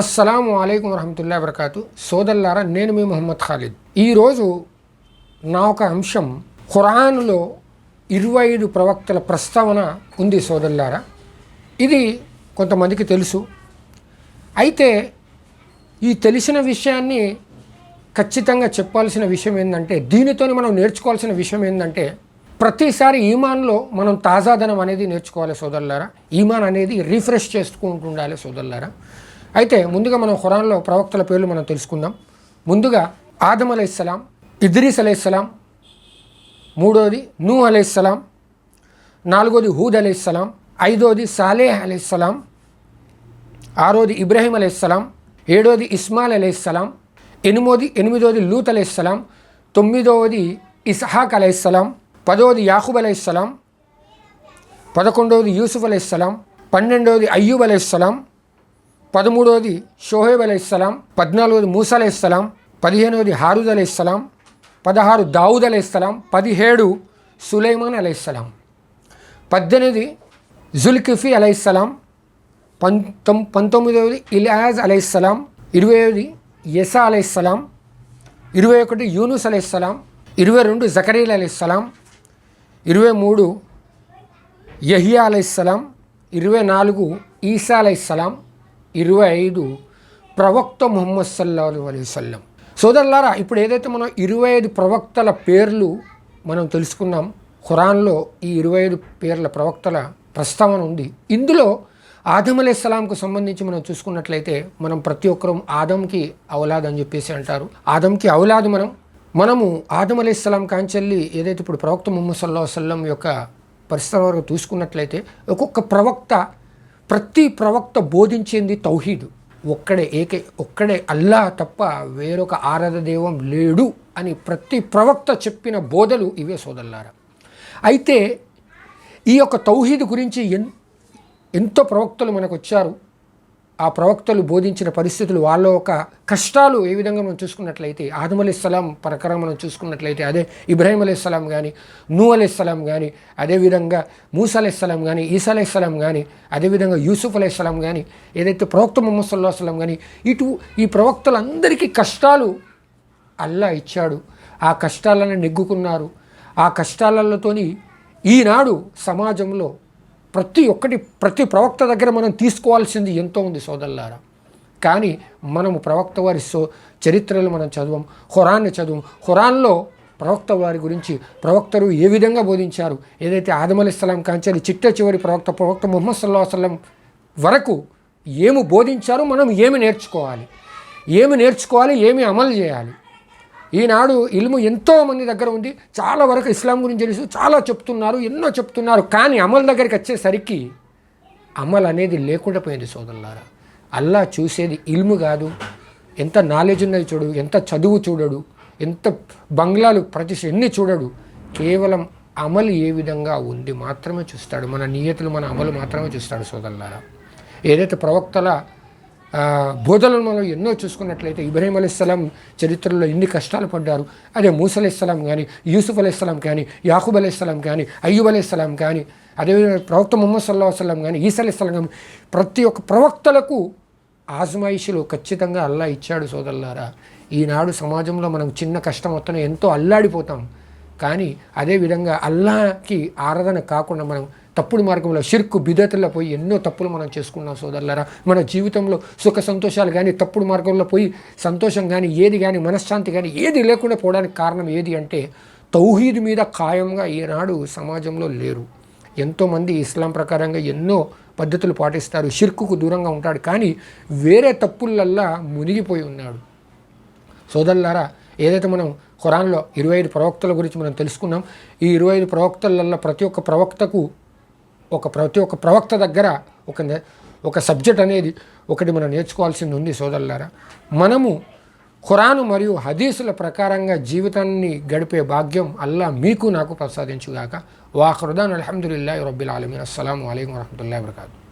అస్సలం అయికం వరహతుల్లా వరకాతు సోదల్లారా నేను మీ మొహమ్మద్ ఖాలిద్. ఈరోజు నా ఒక అంశం ఖురాన్లో ఇరవై ఐదు ప్రవక్తల ప్రస్తావన ఉంది సోదల్లారా ఇది కొంతమందికి తెలుసు. అయితే ఈ తెలిసిన విషయాన్ని ఖచ్చితంగా చెప్పాల్సిన విషయం ఏంటంటే దీనితో మనం నేర్చుకోవాల్సిన విషయం ఏంటంటే ప్రతిసారి ఈమాన్లో మనం తాజాదనం అనేది నేర్చుకోవాలి సోదరులారా. ఈమాన్ అనేది రీఫ్రెష్ చేసుకుంటూ ఉండాలి సోదరులారా. అయితే ముందుగా మనం ఖురాన్లో ప్రవక్తల పేర్లు మనం తెలుసుకుందాం ముందుగా ఆదమ్ అలైస్లాం ఇద్రీస్ అలైస్లాం మూడోది నూ అలైస్లాం నాలుగోది హూద్ అలైస్లాం ఐదోది సాలేహ్ అలైస్లాం ఆరోది ఇబ్రాహీం అలైస్లాం ఏడోది ఇస్మాల్ అలైస్లాం ఎనిమిది ఎనిమిదోది లూత్ అలైస్లాం తొమ్మిదవది ఇస్హాక్ అలైస్లాం పదవది యాహూబ్ అలైస్లాం పదకొండవది యూసుఫ్ అలైస్లాం పన్నెండవది అయ్యూబ్ అలైస్లాం పదమూడవది షోహేబ్ అలైస్లాం పద్నాలుగోది మూసా అలైహిస్సలాం పదిహేనవది హారూద్ అలైస్లాం పదహారు దావుద్ అలైస్లాం పదిహేడు సులైమాన్ అలైస్లాం పద్దెనిమిది జుల్కిఫీ అలైస్లాం పంతొం పంతొమ్మిదవది ఇలియాజ్ అలైస్లాం ఇరవైది యసా అలైస్లాం ఇరవై ఒకటి యూనుస్ అలైస్లాం ఇరవై రెండు జకరీల్ అలైస్లాం ఇరవై మూడు యహియా అలైస్లాం ఇరవై నాలుగు ఈసా అలైస్లాం ఇరవై ఐదు ప్రవక్త ముహమ్మద్ సల్లాహు అలైహి సోదరులారా ఇప్పుడు ఏదైతే మనం ఇరవై ఐదు ప్రవక్తల పేర్లు మనం తెలుసుకున్నాం ఖురాన్లో ఈ ఇరవై ఐదు పేర్ల ప్రవక్తల ప్రస్తావన ఉంది. ఇందులో ఆదం అలైహిస్సలాంకు సంబంధించి మనం చూసుకున్నట్లయితే మనం ప్రతి ఒక్కరూ ఆదంకి ఔలాద్ అని చెప్పేసి అంటారు. ఆదంకి ఔలాద్ మనం. మనము ఆదం అలైహిస్సలాం కాంచెల్లి ఏదైతే ఇప్పుడు ప్రవక్త ముహమ్మద్ సల్లా వసల్లం యొక్క పరిస్థితుల వరకు చూసుకున్నట్లయితే ఒక్కొక్క ప్రవక్త ప్రతి ప్రవక్త బోధించింది తౌహీదు. ఒక్కడే ఏకే ఒక్కడే అల్లా తప్ప వేరొక ఆరాధ దైవం లేడు అని ప్రతి ప్రవక్త చెప్పిన బోధలు ఇవే సోదల్లారా అయితే ఈ యొక్క తౌహీద్ గురించి ఎన్ ఎంతో ప్రవక్తలు మనకు వచ్చారు. ఆ ప్రవక్తలు బోధించిన పరిస్థితులు వాళ్ళ ఒక కష్టాలు ఏ విధంగా మనం చూసుకున్నట్లయితే ఆదం అలీస్లాం ప్రకారం మనం చూసుకున్నట్లయితే అదే ఇబ్రాహీం అలీస్లాం కానీ నూ అలీస్లాం కానీ అదేవిధంగా మూసా అలీస్లాం కానీ ఈసా అలీస్లాం కానీ అదేవిధంగా యూసుఫ్ అలీస్లాం కానీ ఏదైతే ప్రవక్త ముహమ్మద్ సల్లా సలం కానీ ఇటు ఈ ప్రవక్తలందరికీ కష్టాలు అల్లా ఇచ్చాడు. ఆ కష్టాలను నెగ్గుకున్నారు. ఆ కష్టాలతోని ఈనాడు సమాజంలో ప్రతి ఒక్కటి ప్రతి ప్రవక్త దగ్గర మనం తీసుకోవాల్సింది ఎంతో ఉంది సోదరులారా. కానీ మనము ప్రవక్త వారి సో చరిత్రలు మనం చదవం హురాన్ని చదువు. హురాన్లో ప్రవక్త వారి గురించి ప్రవక్తలు ఏ విధంగా బోధించారు? ఏదైతే ఆదమలిస్లాం కాంచాలి చిట్ట చివరి ప్రవక్త ప్రవక్త ముహమ్మద్ సల్లా వసలం వరకు ఏమి బోధించారో మనం ఏమి నేర్చుకోవాలి? ఏమి నేర్చుకోవాలి? ఏమి అమలు చేయాలి? ఈనాడు ఇల్ము ఎంతోమంది దగ్గర ఉంది. చాలా వరకు ఇస్లాం గురించి తెలుసు. చాలా చెప్తున్నారు ఎన్నో చెప్తున్నారు. కానీ అమల్ దగ్గరికి వచ్చేసరికి అమల్ అనేది లేకుండా పోయింది సోదరులారా. అల్లా చూసేది ఇల్ము కాదు. ఎంత నాలెడ్జ్ ఉన్నది చూడు ఎంత చదువు చూడడు ఎంత బంగ్లాలు ప్రతి ఎన్ని చూడడు. కేవలం అమలు ఏ విధంగా ఉంది మాత్రమే చూస్తాడు. మన నియతులు మన అమలు మాత్రమే చూస్తాడు సోదరులారా. ఏదైతే ప్రవక్తల బోధలను మనం ఎన్నో చూసుకున్నట్లయితే ఇబ్రాహీం అలీస్లాం చరిత్రలో ఎన్ని కష్టాలు పడ్డారు? అదే మూస అలీస్లాం కానీ యూసుఫ్ అలీస్లాం కానీ యాహూబ్ అలీస్లాం కానీ అయ్యూబ్ అలీస్లాం కానీ అదేవిధంగా ప్రవక్త ముహమ్మద్ సల్లా వసలం కానీ ఈసా అలీస్లాం కానీ ప్రతి ఒక్క ప్రవక్తలకు ఆజమాయిషులు ఖచ్చితంగా అల్లా ఇచ్చాడు సోదరులారా. ఈనాడు సమాజంలో మనం చిన్న కష్టం వస్తున్న ఎంతో అల్లాడిపోతాం. కానీ అదేవిధంగా అల్లాకి ఆరాధన కాకుండా మనం తప్పుడు మార్గంలో షిర్కు బిదతల్లో పోయి ఎన్నో తప్పులు మనం చేసుకున్నాం సోదరులరా. మన జీవితంలో సుఖ సంతోషాలు కానీ తప్పుడు మార్గంలో పోయి సంతోషం కానీ ఏది కానీ మనశ్శాంతి కానీ ఏది లేకుండా పోవడానికి కారణం ఏది అంటే తౌహీద్ మీద ఖాయంగా ఈనాడు సమాజంలో లేరు. ఎంతోమంది ఇస్లాం ప్రకారంగా ఎన్నో పద్ధతులు పాటిస్తారు షిర్కుకు దూరంగా ఉంటాడు కానీ వేరే తప్పులల్లా మునిగిపోయి ఉన్నాడు. సోదరులారా ఏదైతే మనం ఖురాన్లో ఇరవై ఐదు ప్రవక్తల గురించి మనం తెలుసుకున్నాం ఈ ఇరవై ఐదు ప్రవక్తలల్లో ప్రతి ఒక్క ప్రవక్తకు ఒక ప్రతి ఒక్క ప్రవక్త దగ్గర ఒక ఒక సబ్జెక్ట్ అనేది ఒకటి మనం నేర్చుకోవాల్సింది ఉంది సోదరులారా. మనము ఖురాను మరియు హదీసుల ప్రకారంగా జీవితాన్ని గడిపే భాగ్యం అల్లా మీకు నాకు ప్రసాదించుగాక. వాహృదాన్ అలహదుల్లా రబ్బిల్ ఆలమీన్. అస్సలం అయికం వరహతుల్లా వరకాతు